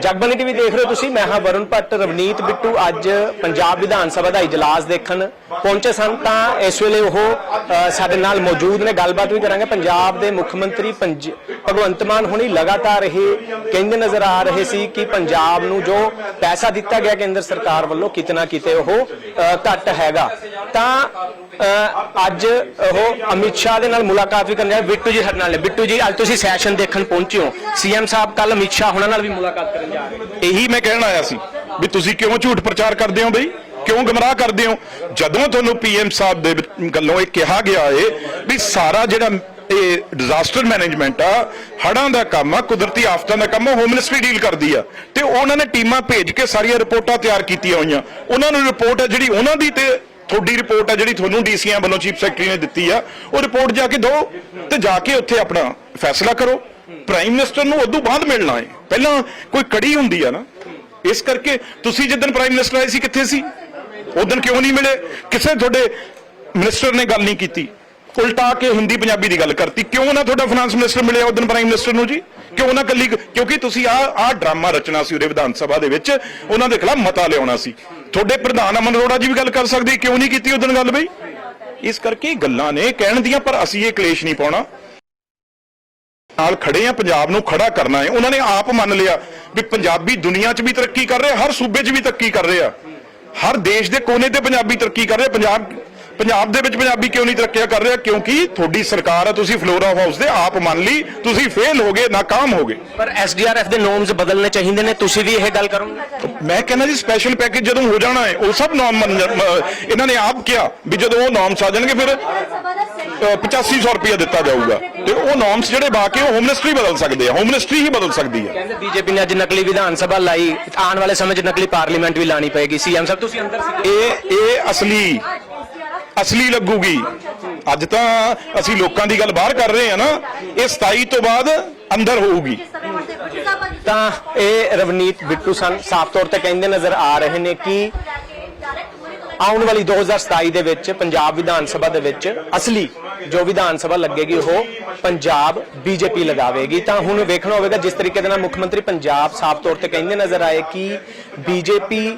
Jagbani TV ਦੇਖ ਰਹੇ ਹੋ ਤੁਸੀਂ। ਮੈਂ ਹਾਂ ਵਰੁਣ ਭੱਟ, ਰਵਨੀਤ ਬਿੱਟੂ ਅੱਜ ਪੰਜਾਬ ਵਿਧਾਨ ਸਭਾ ਦਾ ਇਜਲਾਸ ਦੇਖਣ ਪਹੁੰਚੇ ਸਨ। ਤਾਂ ਇਸ ਵੇਲੇ ਉਹ ਸਾਡੇ ਨਾਲ ਮੌਜੂਦ ਨੇ। ਗੱਲਬਾਤ ਵੀ ਕਰਾਂਗੇ। ਪੰਜਾਬ ਦੇ ਮੁੱਖ ਮੰਤਰੀ ਪੰਜ- ਭਗਵੰਤ ਮਾਨ ਹੁਣੀ ਲਗਾਤਾਰ ਇਹ ਕਹਿੰਦੇ ਨਜ਼ਰ ਆ ਰਹੇ ਸੀ ਕਿ ਪੰਜਾਬ ਨੂੰ ਜੋ ਪੈਸਾ ਦਿੱਤਾ ਗਿਆ ਕੇਂਦਰ ਸਰਕਾਰ ਵੱਲੋਂ, ਕਿਤਨਾ ਕਿਤੇ ਉਹ ਘੱਟ ਹੈਗਾ। ਤਾਂ ਅੱਜ ਉਹ ਅਮਿਤ ਸ਼ਾਹ ਦੇ ਨਾਲ ਮੁਲਾਕਾਤ ਵੀ ਕਰਨ ਜਾ ਬਿੱਟੂ ਜੀ ਸਾਡੇ ਨਾਲ ਨੇ। ਬਿੱਟੂ ਜੀ, ਅੱਜ ਤੁਸੀਂ ਸੈਸ਼ਨ ਦੇਖਣ ਪਹੁੰਚੇ ਹੋ। ਸੀਐਮ ਸਾਹਿਬ ਕੱਲ ਅਮਿਤ ਸ਼ਾਹ ਹੁਣਾਂ ਨਾਲ ਵੀ ਮੁਲਾਕਾਤ ਕਰਨ ਜਾ ਰਹੇ ਨੇ। ਇਹੀ ਮੈਂ ਕਹਿਣ ਆਇਆ ਸੀ ਵੀ ਤੁਸੀਂ ਕਿਉਂ ਝੂਠ ਪ੍ਰਚਾਰ ਕਰਦੇ ਹੋ ਬਈ? ਕਿਉਂ ਗਮਰਾਹ ਕਰਦੇ ਹੋ? ਜਦੋਂ ਤੁਹਾਨੂੰ ਪੀਐਮ ਸਾਹਿਬ ਦੇ ਗੱਲੋਂ ਇਹ ਕਿਹਾ ਗਿਆ ਏ ਵੀ ਸਾਰਾ ਜਿਹੜਾ ਇਹ ਡਿਜ਼ਾਸਟਰ ਮੈਨੇਜਮੈਂਟ ਆ, ਹੜ੍ਹਾਂ ਦਾ ਕੰਮ ਆ, ਕੁਦਰਤੀ ਆਫਤਾਂ ਦਾ ਕੰਮ ਆ ਹੋਮ ਮਿਨਿਸਟਰੀ ਡੀਲ ਕਰਦੀ ਆ। ਤੇ ਉਹਨਾਂ ਨੇ ਟੀਮਾਂ ਭੇਜ ਕੇ ਸਾਰੀਆਂ ਰਿਪੋਰਟਾਂ ਤਿਆਰ ਕੀਤੀਆਂ ਹੋਈਆਂ। ਉਹਨਾਂ ਨੂੰ ਰਿਪੋਰਟ ਆ ਜਿਹੜੀ ਉਹਨਾਂ ਦੀ ਤੇ ਤੁਹਾਡੀ ਰਿਪੋਰਟ ਆ ਜਿਹੜੀ ਤੁਹਾਨੂੰ ਡੀਸੀਆਂ ਵੱਲੋਂ ਚੀਫ ਸੈਕਟਰੀ ਨੇ ਦਿੱਤੀ ਆ, ਉਹ ਰਿਪੋਰਟ ਜਾ ਕੇ ਦਿਓ ਤੇ ਜਾ ਕੇ ਉੱਥੇ ਆਪਣਾ ਫੈਸਲਾ ਕਰੋ। ਪ੍ਰਾਈਮ ਮਿਨਿਸਟਰ ਨੂੰ ਉਦੋਂ ਬਾਅਦ ਮਿਲਣਾ ਹੈ ਪਹਿਲਾਂ ਕੋਈ ਕੜੀ ਹੁੰਦੀ ਆ ਨਾ। ਇਸ ਕਰਕੇ ਤੁਸੀਂ ਜਿੱਦਣ ਪ੍ਰਾਈਮ ਮਿਨਿਸਟਰ ਆਏ ਸੀ ਕਿੱਥੇ ਸੀ? ਉਦੋਂ ਕਿਉਂ ਨਹੀਂ ਮਿਲੇ? ਕਿਸੇ ਤੁਹਾਡੇ ਮਿਨਿਸਟਰ ਨੇ ਗੱਲ ਨਹੀਂ ਕੀਤੀ। ਉਲਟਾ ਕੇ ਹਿੰਦੀ ਪੰਜਾਬੀ ਦੀ ਗੱਲ ਕਰਤੀ। ਕਿਉਂ ਨਾ ਤੁਹਾਡਾ ਫਾਈਨਾਂਸ ਮਿਨਿਸਟਰ ਮਿਲਿਆ ਉਦੋਂ ਪ੍ਰਾਈਮ ਮਿਨਿਸਟਰ ਨੂੰ ਜੀ? ਕਿਉਂ ਨਾ ਕੱਲੀ ਕਿਉਂਕਿ ਤੁਸੀਂ ਆ ਆ ਡਰਾਮਾ ਰਚਨਾ ਸੀ ਉਰੇ ਵਿਧਾਨ ਸਭਾ ਦੇ ਵਿੱਚ, ਉਹਨਾਂ ਦੇ ਖਿਲਾਫ ਮਤਾ ਲਿਆਉਣਾ ਸੀ। ਤੁਹਾਡੇ ਪ੍ਰਧਾਨ ਅਮਨ ਅਰੋੜਾ ਜੀ ਵੀ ਗੱਲ ਕਰ ਸਕਦੇ, ਕਿਉਂ ਨਹੀਂ ਕੀਤੀ ਉਦੋਂ ਗੱਲ ਬਈ? ਇਸ ਕਰਕੇ ਗੱਲਾਂ ਨੇ ਕਹਿਣ ਦੀਆਂ, ਪਰ ਅਸੀਂ ਇਹ ਕਲੇਸ਼ ਨਹੀਂ ਪਾਉਣਾ। ਨਾਲ ਖੜੇ ਆ, ਪੰਜਾਬ ਨੂੰ ਖੜਾ ਕਰਨਾ ਹੈ। ਉਹਨਾਂ ਨੇ ਆਪ ਮੰਨ ਲਿਆ ਵੀ ਪੰਜਾਬੀ ਦੁਨੀਆ 'ਚ ਵੀ ਤਰੱਕੀ ਕਰ ਰਿਹਾ ਹਰ ਸੂਬੇ 'ਚ ਵੀ ਤਰੱਕੀ ਕਰ ਰਿਹਾ ਹਰ ਦੇਸ਼ ਦੇ ਕੋਨੇ ਤੇ ਪੰਜਾਬੀ ਤਰੱਕੀ ਕਰ ਰਿਹਾ ਪੰਜਾਬ ਪੰਜਾਬ ਦੇ ਵਿੱਚ ਪੰਜਾਬੀ ਕਿਉਂ ਨਹੀਂ ਤਰੱਕੀਆ ਕਰ ਰਿਹਾ? ਕਿਉਂਕਿ ਤੁਹਾਡੀ ਸਰਕਾਰ ਆ ਤੁਸੀਂ ਫਲੋਰਾ ਹਾਊਸ ਦੇ ਆਪ ਮੰਨ ਲਈ ਤੁਸੀਂ ਫੇਲ ਹੋ ਗਏ ਨਾਕਾਮ ਹੋ ਗਏ। ਪਰ ਐਸਡੀਆਰਐਫ ਦੇ ਨੋਰਮਸ ਬਦਲਨੇ ਚਾਹੀਦੇ ਨੇ ਤੁਸੀਂ ਵੀ ਇਹ ਗੱਲ ਕਰੋਗੇ? ਮੈਂ ਕਹਿੰਦਾ ਜੀ ਸਪੈਸ਼ਲ ਪੈਕੇਜ ਜਦੋਂ ਹੋ ਜਾਣਾ ਹੈ ਉਹ ਸਭ ਨਾਮ ਮੰਨ ਜਾ- ਮ- ਇਹਨਾਂ ਨੇ ਆਪ ਕਿਹਾ ਵੀ ਜਦੋਂ ਉਹ ਨਾਮਸ ਆ ਜਾਣਗੇ ਫਿਰ ਅ, 8500 ਰੁਪਏ ਦਿੱਤਾ ਜਾਊਗਾ। ਤੇ ਉਹ ਨਾਮਸ ਜਿਹੜੇ ਬਾਕੀ ਉਹ ਹੋਮ ਮਿਨਿਸਟਰੀ ਬਦਲ ਸਕਦੇ ਆ ਹੋਮ ਮਿਨਿਸਟਰੀ ਹੀ ਬਦਲ ਸਕਦੀ ਹੈ ਕਹਿੰਦੇ ਬੀਜੇਪੀ ਨੇ ਅੱਜ ਨਕਲੀ ਵਿਧਾਨ ਸਭਾ ਲਾਈ ਆਉਣ ਵਾਲੇ ਸਮੇਂ 'ਚ ਨਕਲੀ ਪਾਰਲੀਮੈਂਟ ਵੀ ਲਾਣੀ ਪਏਗੀ। ਸੀਐਮ ਸਾਹਿਬ ਤੁਸੀਂ ਅੰਦਰ ਸੀ? ਇਹ ਇਹ ਅਸਲੀ ਅਸਲੀ ਲੱਗੂਗੀ। ਅੱਜ ਤਾਂ ਅਸੀਂ ਲੋਕਾਂ ਦੀ ਗੱਲ ਬਾਹਰ ਕਰ ਰਹੇ ਆ ਨਾ ਇਹ 27 ਤੋਂ ਬਾਅਦ ਅੰਦਰ ਹੋਊਗੀ। ਤਾਂ ਇਹ ਰਵਨੀਤ ਬਿੱਟੂ ਸਨ ਸਾਫ਼ ਤੌਰ ਤੇ ਕਹਿੰਦੇ ਨਜ਼ਰ ਆ ਰਹੇ ਨੇ ਕਿ ਆਉਣ ਵਾਲੀ 2027 ਦੇ ਵਿੱਚ ਪੰਜਾਬ ਵਿਧਾਨ ਸਭਾ ਦੇ ਵਿੱਚ ਅਸਲੀ ਜੋ ਵਿਧਾਨ ਸਭਾ ਲੱਗੇਗੀ, ਉਹ ਪੰਜਾਬ ਬੀਜੇਪੀ ਲਗਾਵੇਗੀ। ਤਾਂ ਹੁਣ ਵੇਖਣਾ ਹੋਵੇਗਾ ਜਿਸ ਤਰੀਕੇ ਦੇ ਨਾਲ ਮੁੱਖ ਮੰਤਰੀ ਪੰਜਾਬ ਸਾਫ਼ ਤੌਰ ਤੇ ਕਹਿੰਦੇ ਨਜ਼ਰ ਆਏ ਕਿ ਬੀਜੇਪੀ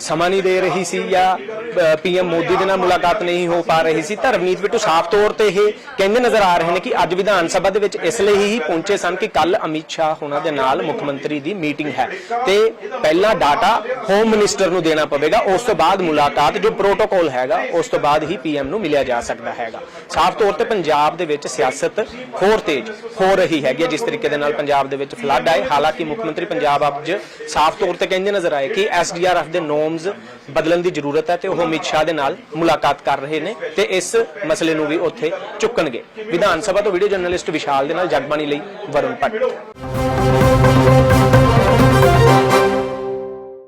ਸਮਾਂ ਨਹੀਂ ਦੇ ਰਹੀ ਸੀ ਜਾਂ ਪੀਐਮ ਮੋਦੀ ਦੇ ਨਾਲ ਮੁਲਾਕਾਤ ਨਹੀਂ ਹੋ ਪਾ ਰਹੀ ਸੀ। ਤਾਂ ਰਵਨੀਤ ਬਿੱਟੂ ਸਾਫ਼ ਤੌਰ ਤੇ ਇਹ ਕਹਿੰਦੇ ਨਜ਼ਰ ਆ ਰਹੇ ਨੇ ਕਿ ਅੱਜ ਵਿਧਾਨ ਸਭਾ ਦੇ ਵਿੱਚ ਇਸ ਲਈ ਹੀ ਪਹੁੰਚੇ ਸਨ ਕਿ ਕੱਲ ਅਮਿਤ ਸ਼ਾਹ ਉਹਨਾਂ ਦੇ ਨਾਲ ਮੁੱਖ ਮੰਤਰੀ ਦੀ ਮੀਟਿੰਗ ਹੈ। ਤੇ ਪਹਿਲਾ ਡਾਟਾ ਹੋਮ ਮਿਨਿਸਟਰ ਨੂੰ ਦੇਣਾ ਪਵੇਗਾ। ਉਸ ਤੋਂ ਬਾਅਦ ਮੁਲਾਕਾਤ ਜੋ ਪ੍ਰੋਟੋਕੋਲ ਹੈਗਾ, ਉਸ ਤੋਂ ਬਾਅਦ ਹੀ ਪੀਐਮ ਨੂੰ ਮਿਲਿਆ ਜਾ ਸਕਦਾ ਹੈਗਾ। ਸਾਫ਼ ਤੌਰ ਤੇ ਪੰਜਾਬ ਦੇ ਵਿੱਚ ਸਿਆਸਤ ਹੋਰ ਤੇਜ਼ ਹੋ ਰਹੀ ਹੈਗੀ ਜਿਸ ਤਰੀਕੇ ਦੇ ਨਾਲ ਪੰਜਾਬ ਦੇ ਵਿੱਚ ਫਲੱਡ ਆਏ। ਹਾਲਾਂਕਿ ਮੁੱਖ ਮੰਤਰੀ ਪੰਜਾਬ ਅੱਜ ਸਾਫ਼ ਤੌਰ ਤੇ ਕਹਿੰਦੇ ਨਜ਼ਰ ਆਏ ਕਿ ਐਸਡੀਆਰਐਫ ਦੇ ਨੋਰਮਸ ਬਦਲਣ ਦੀ ਜ਼ਰੂਰਤ ਹੈ ਤੇ ਉਹ ਅਮਿਤ ਸ਼ਾਹ ਦੇ ਨਾਲ ਮੁਲਾਕਾਤ ਕਰ ਰਹੇ ਨੇ ਤੇ ਇਸ ਮਸਲੇ ਨੂੰ ਵੀ ਉੱਥੇ ਚੁੱਕਣਗੇ। ਵਿਧਾਨ ਸਭਾ ਤੋਂ ਵੀਡੀਓ ਜਰਨਲਿਸਟ ਵਿਸ਼ਾਲ ਦੇ ਨਾਲ ਜਗਬਾਣੀ ਲਈ ਵਰੁਣ ਭੱਟ।